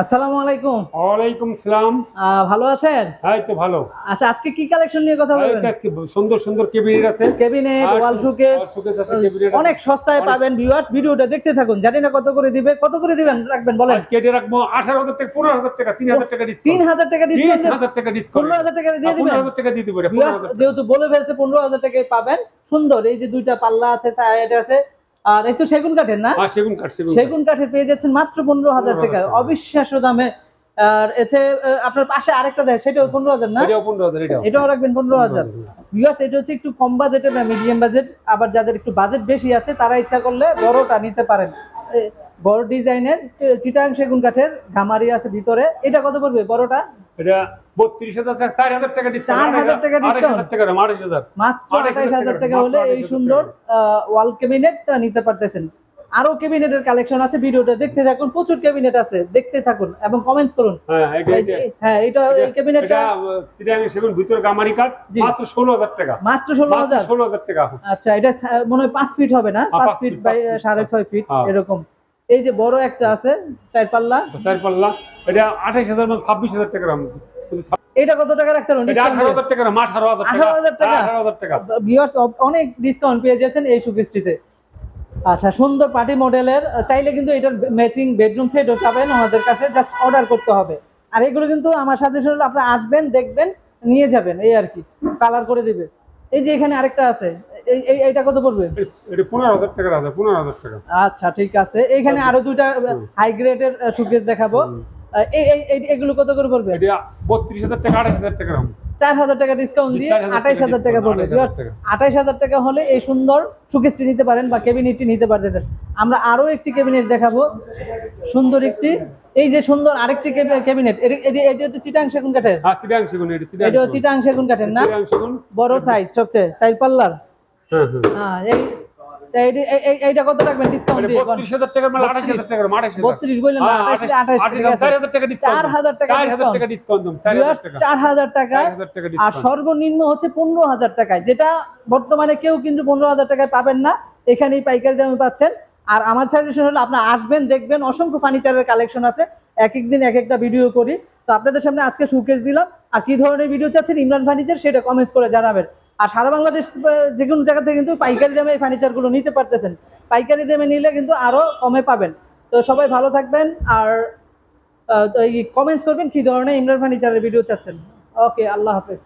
আসসালামু আলাইকুম। ওয়ালাইকুম সালাম। ভালো আছেন? এই তো ভালো। আচ্ছা আজকে কি কালেকশন নিয়ে কথা বলবেন আজকে সুন্দর সুন্দর কেবিনেট আছে। ক্যাবিনেট ওয়াল শোকেস showcase আছে, আছে। অনেক সস্তায় পাবেন ভিউয়ার্স ভিডিওটা দেখতে থাকুন। জানি না কত করে দিবে। কত করে দিবেন? রাখবেন বলেন। আজকে এটা রাখব আঠারো হাজার টাকা পনেরো হাজার টাকা তিন হাজার টাকা তিন ডিসকাউন্ট হাজার টাকা তিন ডিসকাউন্ট হাজার টাকা ডিসকাউন্ট পনেরো হাজার টাকা দিয়ে দিবেন পনেরো হাজার টাকা দিয়ে দিবো। যেহেতু বলে ফেলছে পনেরো হাজার টাকায় পাবেন। সুন্দর এই যে দুইটা পাল্লা আছে সাইড আছে আর একটু সেগুন কাঠের না? হ্যাঁ সেগুন কাঠ সেগুন কাঠ। কাঠের পেয়ে যাচ্ছেন মাত্র পনেরো হাজার টাকা। অবিশ্বাস্য দামে। আর এতে আপনার পাশে আরেকটা দেয় সেটাও পনেরো হাজার না? এটাও রাখবেন পনেরো হাজার। ভিউয়ার্স এটা হচ্ছে একটু কম বাজেটের বা মিডিয়াম বাজেট আবার যাদের একটু বাজেট বেশি আছে তারা ইচ্ছা করলে বড়টা নিতে পারেন। বড় ডিজাইনের চিটাং সেগুন কাঠের ঘামারি আছে ভিতরে। এটা কত পড়বে বড়টা? এটা বত্রিশ হাজার টাকা চার হাজার টাকা ডিসকাউন্ট 4,000 টাকা আড়াই টাকা দাম, হাজার। মাত্র আড়াইশ হাজার হাজার টাকা টাকা, হলে এই সুন্দর ওয়াল ক্যাবিনেটটা নিতে পারতেছেন। আরও ক্যাবিনেটের কালেকশন আছে ভিডিওটা দেখতে থাকুন প্রচুর ক্যাবিনেট আছে দেখতে থাকুন এবং কমেন্টস করুন। হ্যাঁ এটা এই যে- হ্যাঁ এটা ক্যাবিনেটটা সেগুন ভিতরে গামারি। মাত্র হাজার টাকা। মাত্র টাকা। আচ্ছা এটা মনে হয় পাঁচ ফিট হবে না? হ্যাঁ, পাঁচ ফিট বাই পাঁচ feet, সাড়ে পাঁচ ছয় ফিট হ্যাঁ। এরকম। এই যে বড় একটা আছে চার পাল্লা। চার পাল্লা। এটা আঠাইশ হাজার মানে ছাব্বিশ হাজার টাকা দাম এটা কত টাকা রাখতে পারবেন? আঠারো হাজার টাকা আঠারো হাজার টাকা। 18,000 টাকা? আঠারো হাজার টাকা। ভিউয়ার্স অনেক ডিসকাউন্ট পেয়ে যাচ্ছেন এই সুকিস্টিতে আচ্ছা সুন্দর পার্টি মডেলের চাইলে কিন্তু এটার ম্যাচিং বেডরুম সেটও পাবেন আমাদের কাছে জাস্ট অর্ডার করতে হবে। আর এগুলো কিন্তু আমার সাজেশন হলো আপনারা আসবেন দেখবেন নিয়ে যাবেন এই আর কি। কালার করে দিবে। এই যে এখানে আরেকটা আছে এইটা কত পড়বে? এটা টাকা টাকা। আচ্ছা ঠিক আছে। এইখানে আরও দুইটা হাই গ্রেডের সুকেস দেখাবো। এই এগুলো কত করে পড়বে? এটা টাকা আঠাশ হাজার টাকা দাম চার হাজার টাকা ডিসকাউন্ট দিয়ে আঠাইশ হাজার টাকা পড়বে। আঠাইশ হাজার টাকা। হলে এই সুন্দর সুকেসটি নিতে পারেন বা ক্যাবিনেটটি নিতে পারতেছেন। আমরা আরও একটি ক্যাবিনেট দেখাবো। সুন্দর একটি এই যে সুন্দর আরেকটি ক্যাবিনেট এটা হচ্ছে চিটাং সেগুন কাঠের। হ্যাঁ এটা চিটাং সেগুন। কাঠের না? বড় সাইজ সবচেয়ে চার পাল্লার। এইটা কত রাখবেন ডিসকাউন্ট দিয়ে বললেন টাকা টাকা ডিসকাউন্ট টাকা টাকা আর সর্বনিম্ন হচ্ছে পনেরো হাজার টাকায় যেটা বর্তমানে কেউ কিন্তু পনেরো হাজার টাকায় পাবেন না। এখানেই পাইকারি দামে পাচ্ছেন। আর আমার সাজেশন হলো আপনার আসবেন দেখবেন অসংখ্য ফার্নিচারের কালেকশন আছে। এক এক দিন এক একটা ভিডিও করি। তো আপনাদের সামনে আজকে শোকেস দিলাম। আর কি ধরনের ভিডিও চাচ্ছেন ইমরান ফার্নিচার সেটা কমেন্টস করে জানাবেন। আর সারা বাংলাদেশ যে কোনো জায়গা থেকে কিন্তু পাইকারি দামে এই ফার্নিচারগুলো নিতে পারতেছেন। পাইকারি দামে নিলে কিন্তু আরও কমে পাবেন। তো সবাই ভালো থাকবেন আর কমেন্টস করবেন কি ধরনের ইমরান ফার্নিচারের ভিডিও চাচ্ছেন। ওকে আল্লাহ হাফেজ।